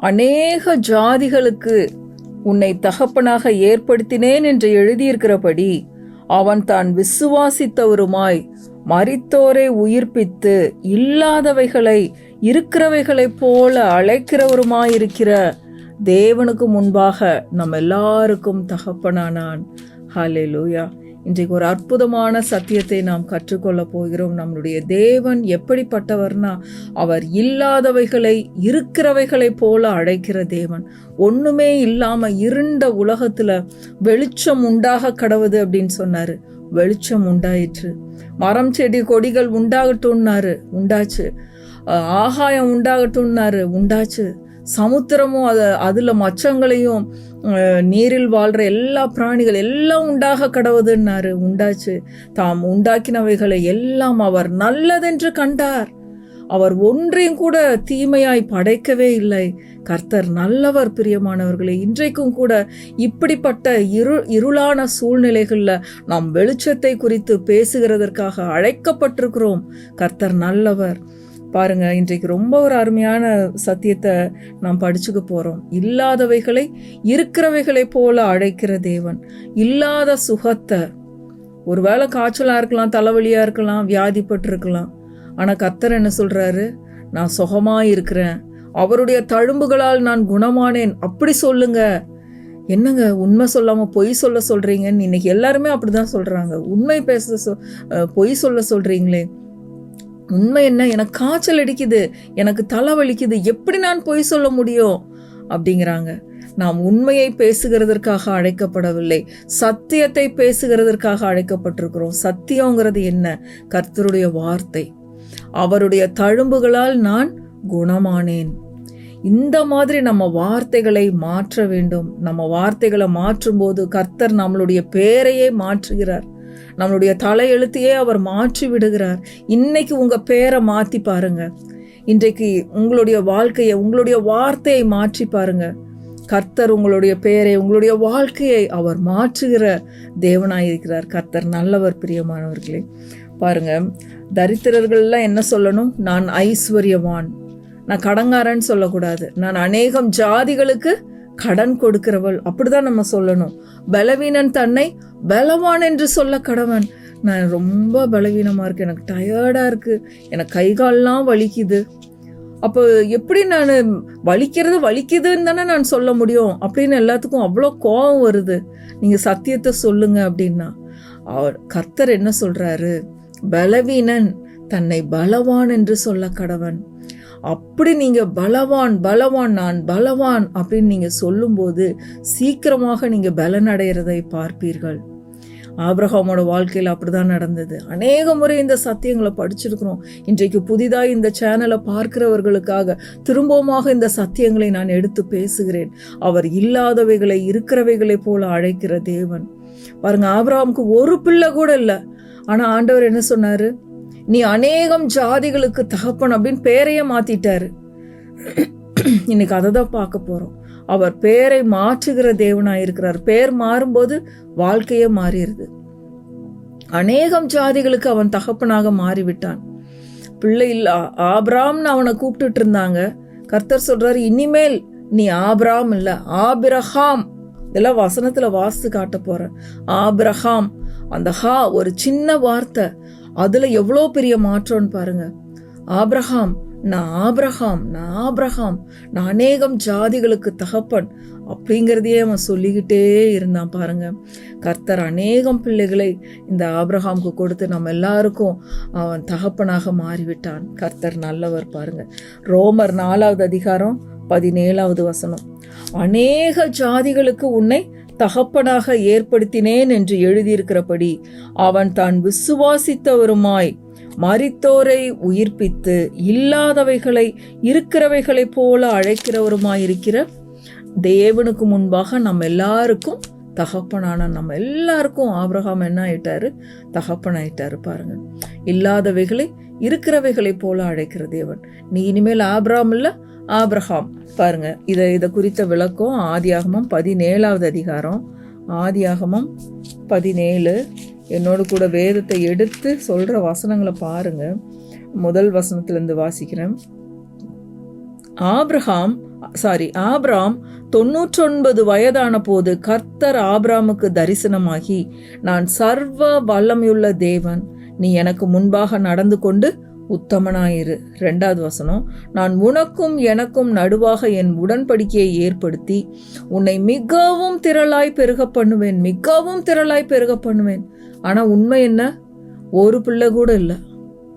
அநேக ஜாதிகளுக்கு உன்னை தகப்பனாக ஏற்படுத்தினேன் என்று எழுதியிருக்கிறபடி அவன் தான் விசுவாசித்தவருமாய் மறித்தோரை உயிர்ப்பித்து இல்லாதவைகளை இருக்கிறவைகளைப் போல அழைக்கிறவருமாயிருக்கிற தேவனுக்கு முன்பாக நம் எல்லாருக்கும் தகப்பனானான். லூயா இன்றைக்கு ஒரு அற்புதமான சத்தியத்தை நாம் கற்றுக்கொள்ள போகிறோம். நம்மளுடைய தேவன் எப்படிப்பட்டவர்னா அவர் இல்லாதவைகளை இருக்கிறவைகளைப் போல அழைக்கிற தேவன். ஒண்ணுமே இல்லாம இருண்ட உலகத்துல வெளிச்சம் உண்டாக கடவுது அப்படின்னு சொன்னாரு. வெளிச்சம் உண்டாயிற்று. மரம் செடி கொடிகள் உண்டாகட்டும்னாரு. உண்டாச்சு. ஆகாயம் உண்டாகட்டும்னாரு. உண்டாச்சு. சமுத்திரமும் அது அதுல மச்சங்களையும் நீரில் வாழ்ற எல்லா பிராணிகள் எல்லாம் உண்டாக கடவுதுன்னாரு. உண்டாச்சு. தாம் உண்டாக்கினவைகளை எல்லாம் அவர் நல்லதென்று கண்டார். அவர் ஒன்றையும் கூட தீமையாய் படைக்கவே இல்லை. கர்த்தர் நல்லவர் பிரியமானவர்களே இன்றைக்கும் கூட இப்படிப்பட்ட இரு இருளான சூழ்நிலைகளில் நாம் வெளிச்சத்தை குறித்து பேசுகிறதற்காக அழைக்கப்பட்டிருக்கிறோம். கர்த்தர் நல்லவர். பாருங்க இன்றைக்கு ரொம்ப ஒரு அருமையான சத்தியத்தை நாம் படிச்சுக்க போறோம். இல்லாதவைகளை இருக்கிறவைகளை போல அழைக்கிற தேவன். இல்லாத சுகத்தை. ஒருவேளை காய்ச்சலாக இருக்கலாம் தலைவலியா இருக்கலாம் வியாதிப்பட்டிருக்கலாம். ஆனால் கத்தர் என்ன சொல்றாரு? நான் சுகமாக இருக்கிறேன். அவருடைய தழும்புகளால் நான் குணமானேன். அப்படி சொல்லுங்க. என்னங்க உண்மை சொல்லாமல் பொய் சொல்ல சொல்கிறீங்கன்னு இன்னைக்கு எல்லாருமே அப்படிதான் சொல்கிறாங்க உண்மை பேச சொ- பொய் சொல்ல சொல்கிறீங்களே உண்மை என்ன? எனக்கு காய்ச்சல் அடிக்குது. எனக்கு தலை வலிக்குது எப்படி நான் பொய் சொல்ல முடியும்? அப்படிங்கிறாங்க. நாம் உண்மையை பேசுகிறதற்காக அழைக்கப்படவில்லை. சத்தியத்தை பேசுகிறதற்காக அழைக்கப்பட்டிருக்கிறோம். சத்தியங்கிறது என்ன? கர்த்தருடைய வார்த்தை. அவருடைய தழும்புகளால் நான் குணமானேன். இந்த மாதிரி நம்ம வார்த்தைகளை மாற்ற வேண்டும். நம்ம வார்த்தைகளை மாற்றும்போது கர்த்தர் நம்மளுடைய பேரையே மாற்றுகிறார். நம்மளுடைய தலையெழுத்தையே அவர் மாற்றி விடுகிறார். இன்னைக்கு உங்க பேரை மாத்தி பாருங்க. இன்றைக்கு உங்களுடைய வாழ்க்கையை உங்களுடைய வார்த்தையை மாற்றி பாருங்க. கர்த்தர் உங்களுடைய பெயரை உங்களுடைய வாழ்க்கையை அவர் மாற்றுகிற தேவனாயிருக்கிறார் கர்த்தர் நல்லவர் பிரியமானவர்களே. பாருங்க தரித்திரர்கள்லாம் என்ன சொல்லணும்? நான் ஐஸ்வர்யவான். நான் கடங்காரன்னு சொல்லக்கூடாது. நான் அநேகம் ஜாதிகளுக்கு கடன் கொடுக்கிறவள். அப்படிதான் நம்ம சொல்லணும். பலவீனன் தன்னை பலவான் என்று சொல்ல கடவன். நான் ரொம்ப பலவீனமாக இருக்கு எனக்கு டயர்டாக இருக்குது எனக்கு கை கால்லாம் வலிக்குது. அப்போ எப்படி நான் வலிக்கிறது வலிக்குதுன்னு தானே நான் சொல்ல முடியும். அப்படின்னு எல்லாத்துக்கும் அவ்வளோ கோபம் வருது. நீங்கள் சத்தியத்தை சொல்லுங்க அப்படின்னா. அவர் கர்த்தர் என்ன சொல்கிறாரு பலவீனன் தன்னை பலவான் என்று சொல்ல கடவன். அப்படி நீங்கள் பலவான் பலவான் நான் பலவான் அப்படின்னு நீங்கள் சொல்லும்போது சீக்கிரமாக நீங்கள் பலனடைகிறதை பார்ப்பீர்கள். ஆப்ரஹாமோட வாழ்க்கையில் அப்படிதான் நடந்தது. அநேக முறை இந்த சத்தியங்களை படிச்சிருக்கிறோம். இன்றைக்கு புதிதாக இந்த சேனலை பார்க்கிறவர்களுக்காக திரும்பவுமாக இந்த சத்தியங்களை நான் எடுத்து பேசுகிறேன். அவர் இல்லாதவைகளை இருக்கிறவைகளை போல அழைக்கிற தேவன். பாருங்க ஆப்ரஹாமுக்கு ஒரு பிள்ளை கூட இல்லை. ஆனால் ஆண்டவர் என்ன சொன்னார்? நீ அநேகம் ஜாதிகளுக்கு தகப்பன் அப்படின்னு பேரையே மாத்திட்டாரு. இன்னைக்கு அதை தான் பார்க்க போறோம். அவர் பேரை மாற்றுகிற தேவனாக இருக்கிறார். பேர் மாறும்போது வாழ்க்கையே மாறிடுது. அநேகம் ஜாதிகளுக்கு அவன் தகப்பனாக மாறிவிட்டான். பிள்ளை இல்ல ஆபிராம்னு அவனை கூப்பிட்டுட்டு இருந்தாங்க. கர்த்தர் சொல்றாரு இனிமேல் நீ ஆபிராம் இல்ல ஆபிரஹாம் இதெல்லாம் வசனத்துல வாசித்து காட்ட போற ஆபிரஹாம் அந்த ஹா ஒரு சின்ன வார்த்தை. அதுல எவ்வளோ பெரிய மாற்றம்னு பாருங்க. ஆப்ரஹாம் நான் ஆப்ரஹாம் நான் ஆப்ரஹாம் நான் அநேகம் ஜாதிகளுக்கு தகப்பன் அப்படிங்கிறதையே அவன் சொல்லிக்கிட்டே இருந்தான் பாருங்க. கர்த்தர் அநேகம் பிள்ளைகளை இந்த ஆப்ரஹாம்க்கு கொடுத்து நம்ம எல்லாருக்கும் அவன் தகப்பனாக மாறிவிட்டான். கர்த்தர் நல்லவர் பாருங்க. ரோமர் நாலாவது அதிகாரம் பதினேழாவது வசனம். அநேக ஜாதிகளுக்கு உன்னை தகப்பனாக ஏற்படுத்தினேன் என்று எழுதியிருக்கிறபடி அவன் தான் விசுவாசித்தவருமாய் மறித்தோரை உயிர்ப்பித்து இல்லாதவைகளை இருக்கிறவைகளைப் போல அழைக்கிறவருமாயிருக்கிற தேவனுக்கு முன்பாக நம்ம எல்லாருக்கும் தகப்பனான நம்ம எல்லாருக்கும் ஆபிரகாம் என்ன ஆயிட்டாரு? தகப்பன் ஆயிட்டாரு பாருங்க. இல்லாதவைகளை இருக்கிறவைகளைப் போல அழைக்கிற தேவன். நீ இனிமேல் ஆபிரகாம் இல்லை ஆப்ரஹாம் பாருங்க இதை இதை குறித்த விளக்கம் ஆதியாகமம் பதினேழாவது அதிகாரம். ஆதியாகமம் பதினேழு என்னோட கூட வேதத்தை எடுத்து சொல்கிற வசனங்களை பாருங்க. முதல் வசனத்திலேருந்து வாசிக்கிறேன். ஆப்ரஹாம் சாரி ஆப்ராம் தொன்னூற்றொன்பது வயதான போது கர்த்தர் ஆபிராமுக்கு தரிசனமாகி நான் சர்வ வல்லமையுள்ள தேவன் நீ எனக்கு முன்பாக நடந்து கொண்டு உத்தமனாயிரு. ரெண்டாவது வசனம் நான் உனக்கும் எனக்கும் நடுவாக என் உடன்படிக்கையை ஏற்படுத்தி உன்னை மிகவும் திரளாய் பெருக பண்ணுவேன் மிகவும் திரளாய் பெருக பண்ணுவேன். ஆனா உண்மை என்ன? ஒரு பிள்ளை கூட இல்லை.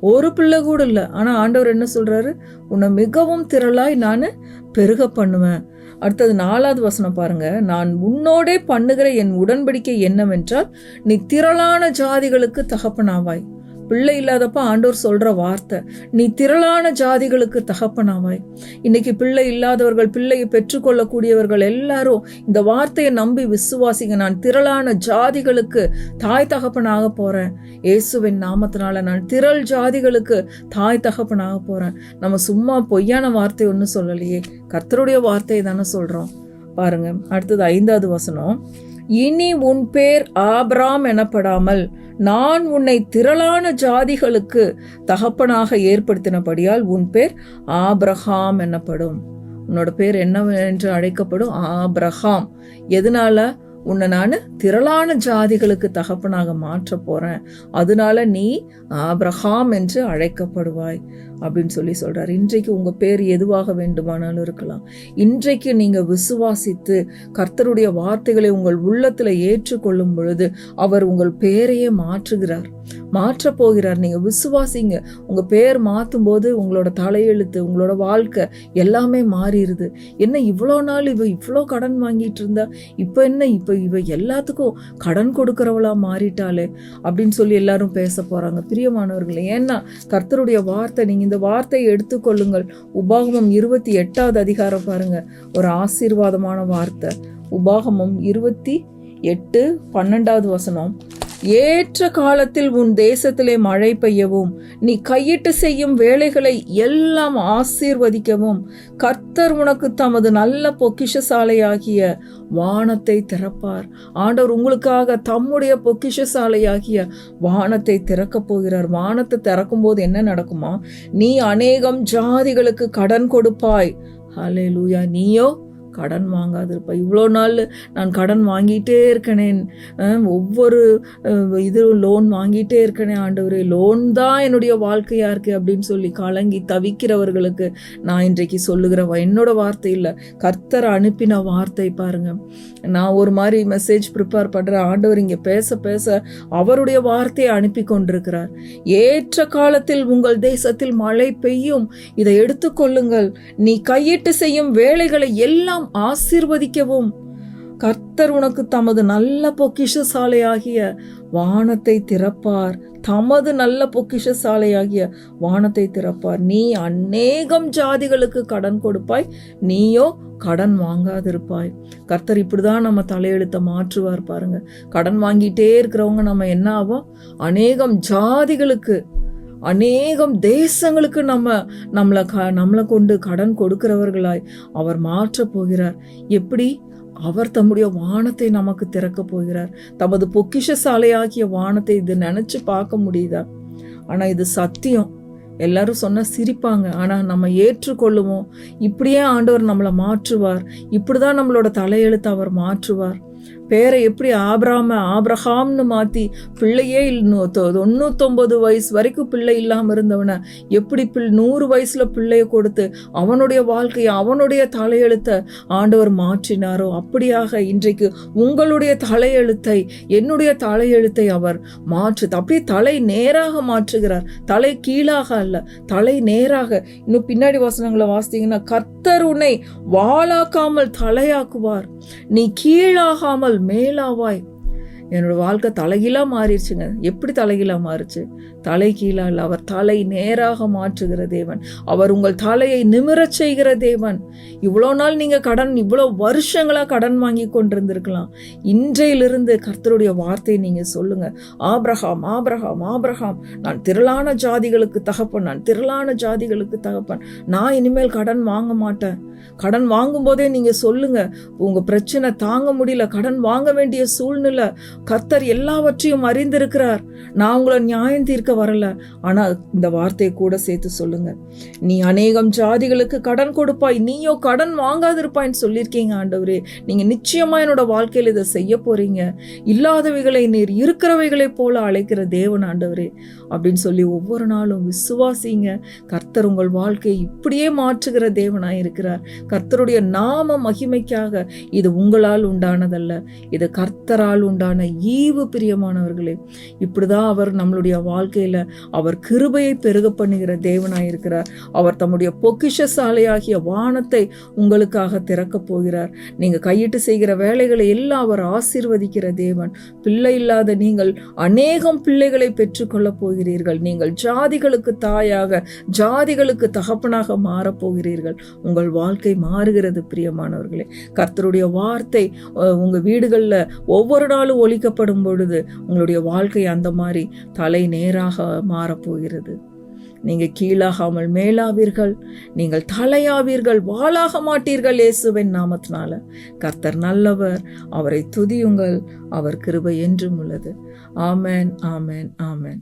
ஒரு பிள்ளை கூட இல்லை. ஆனால் ஆண்டவர் என்ன சொல்கிறாரு உன்னை மிகவும் திரளாய் நான் பெருக பண்ணுவேன். அடுத்தது நாலாவது வசனம் பாருங்க. நான் உன்னோடே பண்ணுகிற என் உடன்படிக்கை என்னவென்றால் நீ திரளான ஜாதிகளுக்கு தகப்பனாவாய். பிள்ளை இல்லாதப்ப ஆண்டோர் சொல்ற வார்த்தை நீ திரளான ஜாதிகளுக்கு தகப்பனாவாய். இன்னைக்கு பிள்ளை இல்லாதவர்கள் பிள்ளையை பெற்றுக்கொள்ளக்கூடியவர்கள் எல்லாரும் இந்த வார்த்தையை நம்பி விசுவாசிங்க. நான் திரளான ஜாதிகளுக்கு தாய் தகப்பனாக போறேன். இயேசுவின் நாமத்தினால நான் திரள் ஜாதிகளுக்கு தாய் தகப்பனாக போறேன். நம்ம சும்மா பொய்யான வார்த்தை ஒன்றும் சொல்லலையே. கர்த்தருடைய வார்த்தையை தானே சொல்றோம். பாருங்க அடுத்தது ஐந்தாவது வசனம். இனி உன் பேர் ஆபிராம் எனப்படாமல் நான் உன்னை திரளான ஜாதிகளுக்கு தகப்பனாக ஏற்படுத்தினபடியால் உன் பேர் ஆப்ரஹாம் எனப்படும். உன்னோட பேர் என்ன என்று அழைக்கப்படும் ஆப்ரஹாம் எதனால? உன்னை நான் திரளான ஜாதிகளுக்கு தகப்பனாக மாற்ற போறேன். அதனால நீ ஆப்ரஹாம் என்று அழைக்கப்படுவாய். அப்படின்னு சொல்லி சொல்றாரு. இன்றைக்கு உங்க பேர் எதுவாக வேண்டுமானாலும் இருக்கலாம். இன்றைக்கு நீங்க விசுவாசித்து கர்த்தருடைய வார்த்தைகளை உங்கள் உள்ளத்துல ஏற்றுக்கொள்ளும் பொழுது அவர் உங்கள் பேரையே மாற்றுகிறார். மாற்ற போகிறார். நீங்க விசுவாசிங்க. உங்க பேர் மாற்றும் போது உங்களோட தலையெழுத்து உங்களோட வாழ்க்கை எல்லாமே மாறிடுது. என்ன இவ்வளோ நாள் இவ இவ்வளோ கடன் வாங்கிட்டு இருந்தா? இப்போ என்ன? இப்போ இவ எல்லாத்துக்கும் கடன் கொடுக்குறவளா மாறிட்டாளே அப்படின்னு சொல்லி எல்லாரும் பேச போறாங்க. பிரியமானவர்களே ஏன்னா கர்த்தருடைய வார்த்தை நீங்க இந்த வார்த்தையை எடுத்துக்கொள்ளுங்கள். உபாகமம் இருபத்தி எட்டாவது அதிகாரம் பாருங்க. ஒரு ஆசீர்வாதமான வார்த்தை. உபாகமம் இருபத்தி எட்டு பன்னெண்டாவது வசனம். ஏற்ற காலத்தில் உன் தேசத்திலே மழை பெய்யவும் நீ கையிட்டு செய்யும் வேலைகளை எல்லாம் ஆசீர்வதிக்கவும் கர்த்தர் உனக்கு தமது நல்ல பொக்கிஷசாலையாகிய வானத்தை திறப்பார். ஆண்டவர் உங்களுக்காக தம்முடைய பொக்கிஷசாலையாகிய வானத்தை திறக்கப் போகிறார். வானத்தை திறக்கும் போது என்ன நடக்குமா? நீ அநேகம் ஜாதிகளுக்கு கடன் கொடுப்பாய். ஹலே லூயா நீயோ கடன் வாங்காதிருப்பா. இவ்வளோ நாள் நான் கடன் வாங்கிட்டே இருக்கனேன். ஒவ்வொரு இது லோன் வாங்கிட்டே இருக்கனே ஆண்டவரே. லோன் தான் என்னுடைய வாழ்க்கையாக இருக்குது அப்படின்னு சொல்லி கலங்கி தவிக்கிறவர்களுக்கு நான் இன்றைக்கு சொல்லுகிற என்னோட வார்த்தை இல்லை. கர்த்தர் அனுப்பின வார்த்தை பாருங்க. நான் ஒரு மாதிரி மெசேஜ் ப்ரிப்பேர் பண்ணுற ஆண்டவர் இங்கே பேச பேச அவருடைய வார்த்தையை அனுப்பி கொண்டிருக்கிறார். ஏற்ற காலத்தில் உங்கள் தேசத்தில் மழை பெய்யும். இதை எடுத்துக்கொள்ளுங்கள் நீ கையிட்டு செய்யும் வேலைகளை எல்லாம் ஆசீர்வதிக்கவும். கர்த்தர் உனக்கு தமது நல்ல பொக்கிஷசாலையாகிய வானத்தை திறப்பார். தமது நல்ல பொக்கிஷசாலையாகிய வானத்தை திறப்பார். நீ அநேகம் ஜாதிகளுக்கு கடன் கொடுப்பாய். நீயோ கடன் வாங்காதிருப்பாய். கர்த்தர் இப்படிதான் நம்ம தலையெழுத்த மாற்றுவார் பாருங்க. கடன் வாங்கிட்டே இருக்கிறவங்க நம்ம என்ன ஆகும் அநேகம் ஜாதிகளுக்கு அநேகம் தேசங்களுக்கு நம்ம நம்மளை க நம்மளை கொண்டு கடன் கொடுக்கிறவர்களாய் அவர் மாற்றப் போகிறார். எப்படி? அவர் தம்முடைய வானத்தை நமக்கு திறக்க போகிறார். தமது பொக்கிஷசாலையாகிய வானத்தை இது நினச்சி பார்க்க முடியுதா? ஆனால் இது சத்தியம். எல்லாரும் சொன்னால் சிரிப்பாங்க. ஆனால் நம்ம ஏற்றுக்கொள்ளுவோம். இப்படியே ஆண்டவர் நம்மளை மாற்றுவார். இப்படிதான் நம்மளோட தலையெழுத்து அவர் மாற்றுவார். பேரை எப்படி ஆபிராம ஆபிரஹாம்னு மாற்றி பிள்ளையே தொண்ணூத்தொம்பது வயசு வரைக்கும் பிள்ளை இல்லாமல் இருந்தவனை எப்படி பிள் நூறு வயசுல பிள்ளைய கொடுத்து அவனுடைய வாழ்க்கையை அவனுடைய தலையெழுத்தை ஆண்டவர் மாற்றினாரோ அப்படியாக இன்றைக்கு உங்களுடைய தலையெழுத்தை என்னுடைய தலையெழுத்தை அவர் மாற்றுது. அப்படியே தலை நேராக மாற்றுகிறார். தலை கீழாக அல்ல தலை நேராக. இன்னும் பின்னாடி வசனங்களை வாசித்தீங்கன்னா கர்த்தர் உன்னை வாளாக்காமல் தலையாக்குவார். நீ கீழாகாமல் மேலாவாய். என்னோட வாழ்க்கை தலைகீழாக மாறிடுச்சுங்க. எப்படி தலைகீழாக மாறுச்சு? தலை அவர் தலை நேராக மாற்றுகிற தேவன். அவர் உங்கள் தலையை நிமிரச் செய்கிற தேவன். இவ்வளோ நாள் நீங்கள் கடன் இவ்வளோ வருஷங்களாக கடன் வாங்கி கொண்டிருந்திருக்கலாம். இன்றையிலிருந்து கர்த்தருடைய வார்த்தையை நீங்கள் சொல்லுங்கள் ஆப்ரஹாம் ஆப்ரஹாம் ஆப்ரஹாம் நான் திரளான ஜாதிகளுக்கு தகப்பன் நான் திரளான ஜாதிகளுக்கு தகப்பன். நான் இனிமேல் கடன் வாங்க மாட்டேன். கடன் வாங்கும்போதே நீங்கள் சொல்லுங்கள் உங்கள் பிரச்சனை தாங்க முடியல கடன் வாங்க வேண்டிய சூழ்நிலை. கர்த்தர் எல்லாவற்றையும் அறிந்திருக்கிறார். நான் உங்களை நியாயம் தீர்க்க கேட்க வரல. ஆனால் இந்த வார்த்தையை கூட சேர்த்து சொல்லுங்க. நீ அநேகம் ஜாதிகளுக்கு கடன் கொடுப்பாய். நீயோ கடன் வாங்காதிருப்பாய்ன்னு சொல்லியிருக்கீங்க ஆண்டவரே. நீங்க நிச்சயமா என்னோட வாழ்க்கையில் இதை செய்ய போறீங்க. இல்லாதவைகளை நீர் இருக்கிறவைகளைப் போல அழைக்கிற தேவன் ஆண்டவரே. அப்படின்னு சொல்லி ஒவ்வொரு நாளும் விசுவாசிங்க. கர்த்தர் உங்கள் வாழ்க்கையை இப்படியே மாற்றுகிற தேவனாய் இருக்கிறார். கர்த்தருடைய நாம மகிமைக்காக இது உங்களால் உண்டானதல்ல. இது கர்த்தரால் உண்டான ஈவு பிரியமானவர்களே. இப்படிதான் அவர் நம்மளுடைய வாழ்க்கை வாழ்க்கையில் அவர் கிருபையை பெருக பண்ணுகிற தேவனாய் இருக்கிறார். அவர் தம்முடைய பொக்கிஷ சாலையாகிய வானத்தை உங்களுக்காக திறக்கப் போகிறார். நீங்கள் கையிட்டு செய்கிற வேலைகளை எல்லாம் அவர் ஆசீர்வதிக்கிற தேவன். பிள்ளை இல்லாத நீங்கள் அநேகம் பிள்ளைகளை பெற்றுக்கொள்ளப் போகிறீர்கள். நீங்கள் ஜாதிகளுக்கு தாயாக ஜாதிகளுக்கு தகப்பனாக மாறப்போகிறீர்கள் உங்கள் வாழ்க்கை மாறுகிறது பிரியமானவர்களே. கர்த்தருடைய வார்த்தை உங்கள் வீடுகளில் ஒவ்வொரு நாளும் ஒழிக்கப்படும் பொழுது உங்களுடைய வாழ்க்கை அந்த மாதிரி தலை நேராக மாறப்போகிறது. நீங்கள் கீழாகாமல் மேலாவீர்கள். நீங்கள் தலையாவீர்கள். வாளாக மாட்டீர்கள் இயேசுவின் நாமத்தினால. கர்த்தர் நல்லவர். அவரை துதியுங்கள். அவர் கிருபை என்றும் உள்ளது. ஆமென் ஆமேன் ஆமேன்.